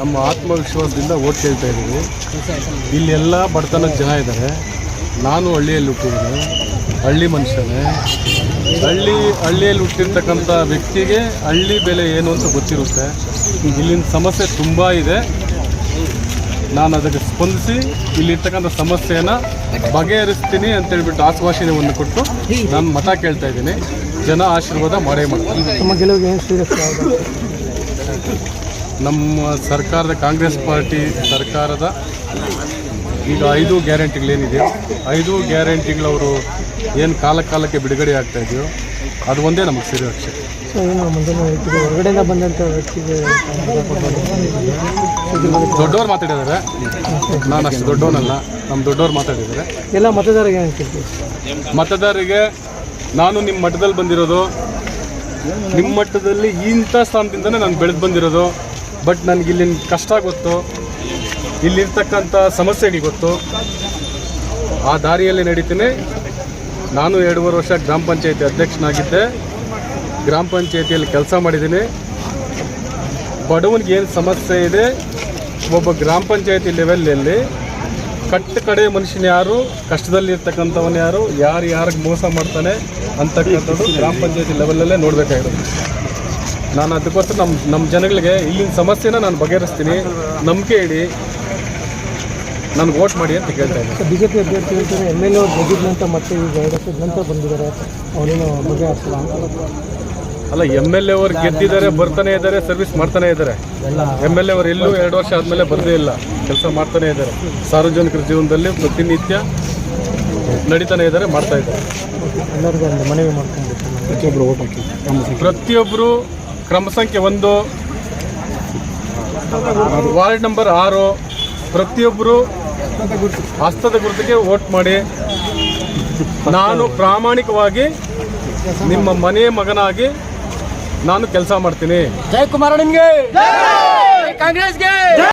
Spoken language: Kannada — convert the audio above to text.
ನಮ್ಮ ಆತ್ಮವಿಶ್ವಾಸದಿಂದ ಓಟ್ ಕೇಳ್ತಾ ಇದ್ದೀವಿ. ಇಲ್ಲೆಲ್ಲ ಬಡತನದ ಜನ ಇದ್ದಾರೆ. ನಾನು ಹಳ್ಳಿಯಲ್ಲಿ ಹುಟ್ಟಿದ್ದೀನಿ. ಹಳ್ಳಿ ಮನುಷ್ಯನೇ. ಹಳ್ಳಿ, ಹಳ್ಳಿಯಲ್ಲಿ ಹುಟ್ಟಿರ್ತಕ್ಕಂಥ ವ್ಯಕ್ತಿಗೆ ಹಳ್ಳಿ ಬೆಲೆ ಏನು ಅಂತ ಗೊತ್ತಿರುತ್ತೆ. ಇಲ್ಲಿನ ಸಮಸ್ಯೆ ತುಂಬ ಇದೆ. ನಾನು ಅದಕ್ಕೆ ಸ್ಪಂದಿಸಿ ಇಲ್ಲಿರ್ತಕ್ಕಂಥ ಸಮಸ್ಯೆಯನ್ನು ಬಗೆಹರಿಸ್ತೀನಿ ಅಂತೇಳ್ಬಿಟ್ಟು ಆಶ್ವಾಸನೆಯನ್ನು ಕೊಟ್ಟು ನಾನು ಮತ ಕೇಳ್ತಾ ಇದ್ದೀನಿ. ಜನ ಆಶೀರ್ವಾದ ಮಾಡೇ ಮಾಡ್ತಾರೆ ನಮ್ಮ ಸರ್ಕಾರದ ಕಾಂಗ್ರೆಸ್ ಪಾರ್ಟಿ ಸರ್ಕಾರದ ಈಗ ಐದು ಗ್ಯಾರಂಟಿಗಳೇನಿದೆಯೋ ಐದು ಗ್ಯಾರಂಟಿಗಳವರು ಏನು ಕಾಲ ಕಾಲಕ್ಕೆ ಬಿಡುಗಡೆ ಆಗ್ತಾ ಇದೆಯೋ ಅದು ಒಂದೇ ನಮಗೆ ಸಿರಿ ಅಕ್ಷೆ ಏನು ಮುಂದಿನ ಹೊರಗಡೆಯಿಂದ ಬಂದಂಥ ವ್ಯಕ್ತಿಗೆ ದೊಡ್ಡವ್ರು ಮಾತಾಡಿದ್ದಾರೆ. ನಾನು ಅಷ್ಟು ದೊಡ್ಡವನಲ್ಲ ನಮ್ಮ ದೊಡ್ಡವ್ರು ಮಾತಾಡಿದ್ದಾರೆ. ಎಲ್ಲ ಮತದಾರರಿಗೆ ಮತದಾರರಿಗೆ ನಾನು ನಿಮ್ಮ ಮಠದಲ್ಲಿ ಬಂದಿರೋದು ನಿಮ್ಮ ಮಟ್ಟದಲ್ಲಿ ಇಂಥ ಸ್ಥಾನದಿಂದನೇ ನಾನು ಬೆಳೆದು ಬಂದಿರೋದು. ಬಟ್ ನನಗೆ ಇಲ್ಲಿನ ಕಷ್ಟ ಗೊತ್ತು. ಇಲ್ಲಿರ್ತಕ್ಕಂಥ ಸಮಸ್ಯೆಗಳಿಗೆ ಗೊತ್ತು. ಆ ದಾರಿಯಲ್ಲಿ ನಡೀತೀನಿ. ನಾನು ಎರಡೂವರೆ ವರ್ಷ ಗ್ರಾಮ ಪಂಚಾಯತಿ ಅಧ್ಯಕ್ಷನಾಗಿದ್ದೆ. ಗ್ರಾಮ ಪಂಚಾಯತಿಯಲ್ಲಿ ಕೆಲಸ ಮಾಡಿದ್ದೀನಿ. ಬಡವನಿಗೆ ಏನು ಸಮಸ್ಯೆ ಇದೆ? ಒಬ್ಬ ಗ್ರಾಮ ಪಂಚಾಯತಿ ಲೆವೆಲಲ್ಲಿ ಕಟ್ಟ ಕಡೆ ಮನುಷ್ಯನ ಯಾರು? ಕಷ್ಟದಲ್ಲಿ ಇರ್ತಕ್ಕಂಥವನು ಯಾರು? ಯಾರು ಯಾರಿಗೆ ಮೋಸ ಮಾಡ್ತಾನೆ? ಅಂತಕ್ಕಂಥದ್ದು ಗ್ರಾಮ ಪಂಚಾಯತಿ ಲೆವೆಲಲ್ಲೇ ನೋಡಬೇಕಾಗಿರೋದು ನಾನು ಅದಕ್ಕೋಸ್ಕರ ನಮ್ಮ ನಮ್ಮ ಜನಗಳಿಗೆ ಇಲ್ಲಿನ ಸಮಸ್ಯೆನ ನಾನು ಬಗೆಹರಿಸ್ತೀನಿ. ನಂಬಿಕೆ ಇಡಿ. ನನಗೆ ವೋಟ್ ಮಾಡಿ ಅಂತ ಕೇಳ್ತಾ ಇದ್ದೀನಿ. ಬಿ ಜೆ ಪಿ ಅಭ್ಯರ್ಥಿ ಹೇಳ್ತಾರೆ ಎಂ ಎಲ್ ಎ ಅವ್ರು ಗೆದ್ದಿದ ನಂತರ ಮತ್ತೆ ಈಗ ಎರಡು ವರ್ಷದ ನಂತರ ಬಂದಿದ್ದಾರೆ. ಅವನೇನು ಬಗೆಹರಿಸಲ್ಲ ಅಲ್ಲ ಎಂ ಎಲ್ ಎ ಅವ್ರು ಗೆದ್ದಿದ್ದಾರೆ ಬರ್ತಾನೆ ಇದ್ದಾರೆ ಸರ್ವಿಸ್ ಮಾಡ್ತಾನೆ ಇದ್ದಾರೆ. ಎಂ ಎಲ್ ಎ ಅವರು ಎಲ್ಲೂ ಎರಡು ವರ್ಷ ಆದಮೇಲೆ ಬರದೇ ಇಲ್ಲ. ಕೆಲಸ ಮಾಡ್ತಾನೆ ಇದ್ದಾರೆ. ಸಾರ್ವಜನಿಕರ ಜೀವನದಲ್ಲಿ ಪ್ರತಿನಿತ್ಯ ನಡೀತಾನೆ ಇದ್ದಾರೆ ಮಾಡ್ತಾ ಇದ್ದಾರೆ. ಎಲ್ಲರಿಗೂ ಒಂದು ಮನವಿ ಮಾಡ್ಕೊಂಡು ಪ್ರತಿಯೊಬ್ಬರು ಓಟ್ ಹಾಕಿ. ಪ್ರತಿಯೊಬ್ಬರು ಕ್ರಮ ಸಂಖ್ಯೆ ಒಂದು. ವಾರ್ಡ್ ನಂಬರ್ ಆರು. ಪ್ರತಿಯೊಬ್ಬರು ಹಸ್ತದ ಗುರುತಿಗೆ ವೋಟ್ ಮಾಡಿ. ನಾನು ಪ್ರಾಮಾಣಿಕವಾಗಿ ನಿಮ್ಮ ಮನೆಯ ಮಗನಾಗಿ ನಾನು ಕೆಲಸ ಮಾಡ್ತೀನಿ. ಜಯಕುಮಾರ ನಿಮಗೆ. ಕಾಂಗ್ರೆಸ್ಗೆ.